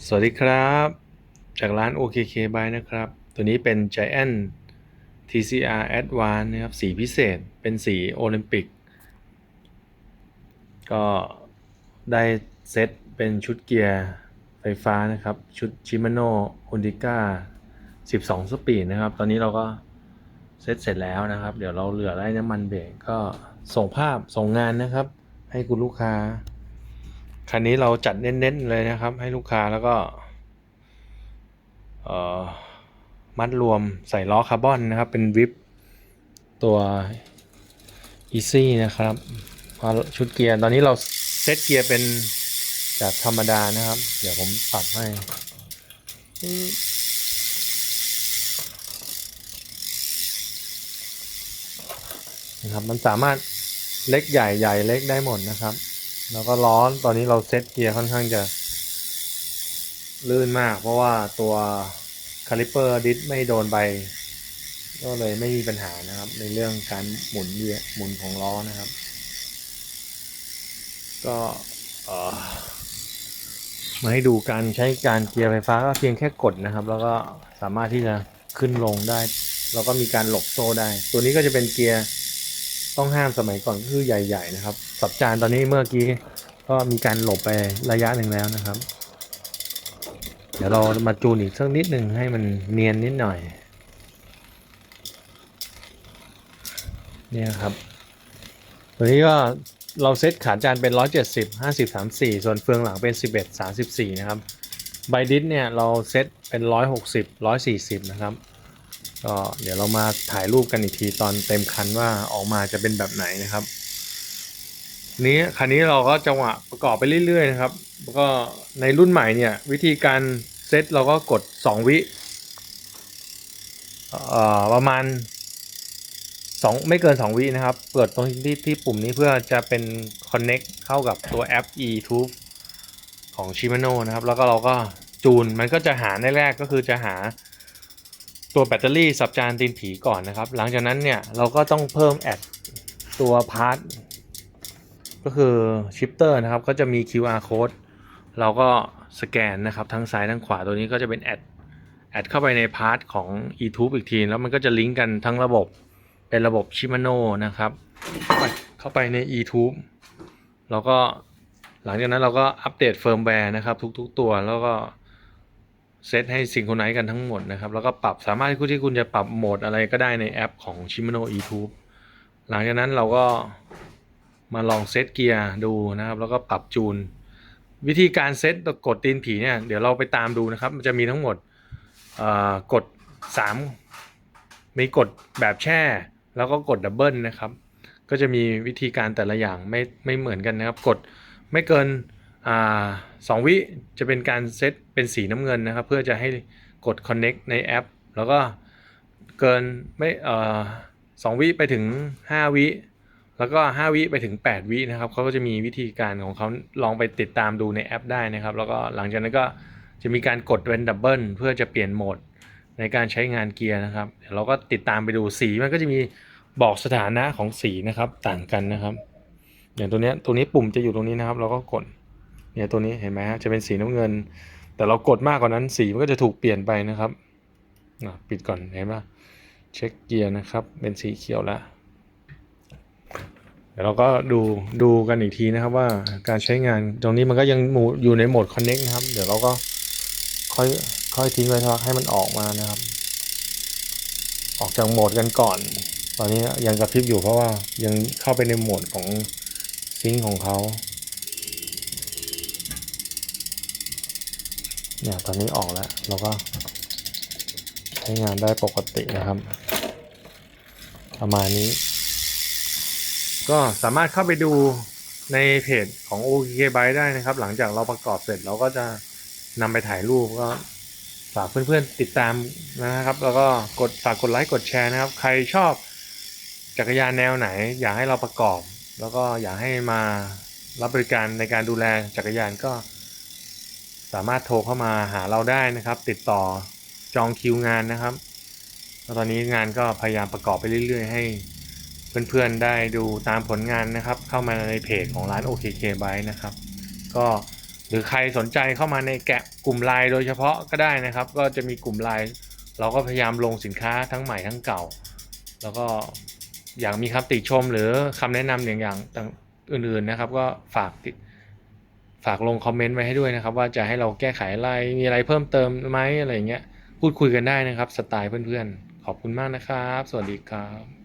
สวัสดีครับ จากร้าน OKK by นะครับ ตัวนี้เป็น Giant TCR Advance นะครับ สีพิเศษเป็นสีโอลิมปิก ก็ได้เซตเป็นชุดเกียร์ไฟฟ้านะครับ ชุด Shimano Hondica 12 สปีดนะครับ ตอนนี้เราก็เซตเสร็จแล้วนะครับ เดี๋ยวเราเหลือไล่น้ำมันเบรกก็ส่งภาพส่งงานนะครับ ให้คุณลูกค้า คันนี้เราจัดเน้นๆเลยนะครับ ให้ลูกค้าแล้วก็มัดรวมใส่ล้อคาร์บอนนะครับ เป็นวิปตัว Easy นะครับพราะชุดเกียร์ตอนนี้เราเซตเกียร์เป็นแบบธรรมดานะครับ เดี๋ยวผมปรับให้นะครับมันสามารถเล็กใหญ่ใหญ่เล็กได้หมดนะครับ แล้วก็ล้อนตอนนี้เราเซตเกียร์ค่อนข้างจะ ลื่นมาก เพราะว่าตัวคาลิเปอร์ดิสไม่โดนใบ ก็เลยไม่มีปัญหานะครับ ในเรื่องการหมุนเวียหมุนของล้อนะครับ ก็มาให้ดูการใช้การเกียร์ไฟฟ้าก็เพียงแค่กดนะครับ แล้วก็สามารถที่จะขึ้นลงได้ แล้วก็มีการหลบโซ่ได้ ตัวนี้ก็จะเป็นเกียร์ ต้องห้ามสมัยก่อนคือใหญ่ ๆ นะครับ สับจานตอนนี้เมื่อกี้ก็มีการหลบไประยะหนึ่งแล้วนะครับ เดี๋ยวเรามาจูนอีกสักนิดหนึ่งให้มันเนียนนิดหน่อยเนี่ยครับตัวนี้ก็เราเซตขาจานเป็น 170 50 34 ส่วนเฟืองหลังเป็น 11 34 นะครับไบดิสเนี่ยเราเซตเป็น 160 140 นะครับ ก็เดี๋ยวเรามาถ่ายรูปกันอีกทีตอนเต็มคันว่าออกมาจะเป็นแบบไหนนะครับนี้คันนี้เราก็จังหวะประกอบไปเรื่อยๆนะครับแล้วก็ในรุ่นใหม่เนี่ยวิธีการเซตเราก็กด 2 วิประมาณ2ไม่เกิน 2 วินะครับ เปิดตรงที่ที่ปุ่มนี้เพื่อจะเป็น Connect เข้ากับตัวแอป eTube ของ Shimano นะครับ แล้วก็เราก็จูนมันก็จะหาในแรกก็คือจะหา ตัวแบตเตอรี่สับจานตีนผีก่อนนะครับ หลังจากนั้นเนี่ยเราก็ต้องเพิ่มแอดตัวพาร์ทก็คือชิปเตอร์นะครับ ก็จะมี QR code เราก็สแกนนะครับ ทั้งซ้ายทั้งขวาตัวนี้ก็จะเป็นแอดแอดเข้าไปในพาร์ทของ eTube อีกที แล้วมันก็จะลิงก์กันทั้งระบบเป็นระบบ Shimano นะครับ เข้าไปเข้าไปใน eTube เราก็หลังจากนั้นเราก็อัปเดตเฟิร์มแวร์นะครับ ทุก ๆ ตัวแล้วก็ เซตให้ซิงโครไนซ์กันทั้งหมดนะครับ แล้วก็ปรับสามารถที่คุณจะปรับโหมดอะไรก็ได้ในแอปของ Shimano eTube หลังจากนั้นเราก็มาลองเซตเกียร์ดูนะครับ แล้วก็ปรับจูน วิธีการเซตกดตีนผีเนี่ย เดี๋ยวเราไปตามดูนะครับ มันจะมีทั้งหมดกด 3 มีกดแบบแช่ แล้วก็กดดับเบิลนะครับ ก็จะมีวิธีการแต่ละอย่างไม่ไม่เหมือนกันนะครับ กดไม่เกิน สองวิจะเป็นการเซตเป็นสีน้ำเงินนะครับ เพื่อจะให้กด connect ในแอป แล้วก็เกินไม่สองวิไปถึง 5 วิแล้วก็ 5 วิไปถึง 8 วินะครับเขาก็จะมีวิธีการของเขาลองไปติดตามดูในแอปได้นะครับ แล้วก็หลังจากนั้นก็จะมีการกดเป็นดับเบิลเพื่อจะเปลี่ยนโหมดในการใช้งานเกียร์นะครับเดี๋ยวเราก็ติดตามไปดูสีมันก็จะมีบอกสถานะของสีนะครับต่างกันนะครับ อย่างตัวนี้ตัวนี้ปุ่มจะอยู่ตรงนี้นะครับ เราก็กด เนี่ยตัวนี้เห็นไหมฮะจะเป็นสีน้ำเงิน แต่เรากดมากกว่านั้นสีมันก็จะถูกเปลี่ยนไปนะครับปิดก่อนเห็นปะเช็คเกียร์นะครับเป็นสีเขียวแล้วเดี๋ยวเราก็ดูดูกันอีกทีนะครับว่าการใช้งานตรงนี้มันก็ยังอยู่ในโหมด connect นะครับ เดี๋ยวเราก็ค่อยค่อยทิ้งไว้สักพักให้มันออกมานะครับ ออกจากโหมดกันก่อน ตอนนี้ยังกระพริบอยู่เพราะว่ายังเข้าไปในโหมดของซิงค์ของเขา เนี่ยตอนนี้ออกแล้วเราก็ใช้งานได้ปกตินะครับ ประมาณนี้ ก็สามารถเข้าไปดูในเพจของ OK Byte ได้นะครับ หลังจากเราประกอบเสร็จเราก็จะนำไปถ่ายรูปก็ฝากเพื่อนๆติดตามนะครับ แล้วก็กดฝากกดไลค์กดแชร์นะครับ ใครชอบจักรยานแนวไหน อยากให้เราประกอบ แล้วก็อยากให้มารับบริการในการดูแลจักรยานก็ สามารถโทรเข้ามาหาเราได้นะครับ ติดต่อจองคิวงานนะครับแล้วตอนนี้งานก็พยายามประกอบไปเรื่อย ๆ ให้เพื่อนๆได้ดูตามผลงานนะครับ เข้ามาในเพจของร้าน OKK Bike นะครับ ก็หรือใครสนใจเข้ามาในแกะกลุ่มไลน์โดยเฉพาะก็ได้นะครับ ก็จะมีกลุ่มไลน์เราก็พยายามลงสินค้าทั้งใหม่ทั้งเก่า แล้วก็อย่างมีคำติชมหรือคำแนะนำอย่างอย่างต่างอื่นๆนะครับ ก็ฝากติ ฝากลงคอมเมนต์ไว้ให้ด้วยนะครับ ว่าจะให้เราแก้ไขอะไรมีอะไรเพิ่มเติมไหมอะไรเงี้ยพูดคุยกันได้นะครับสไตล์เพื่อนๆ ขอบคุณมากนะครับ สวัสดีครับ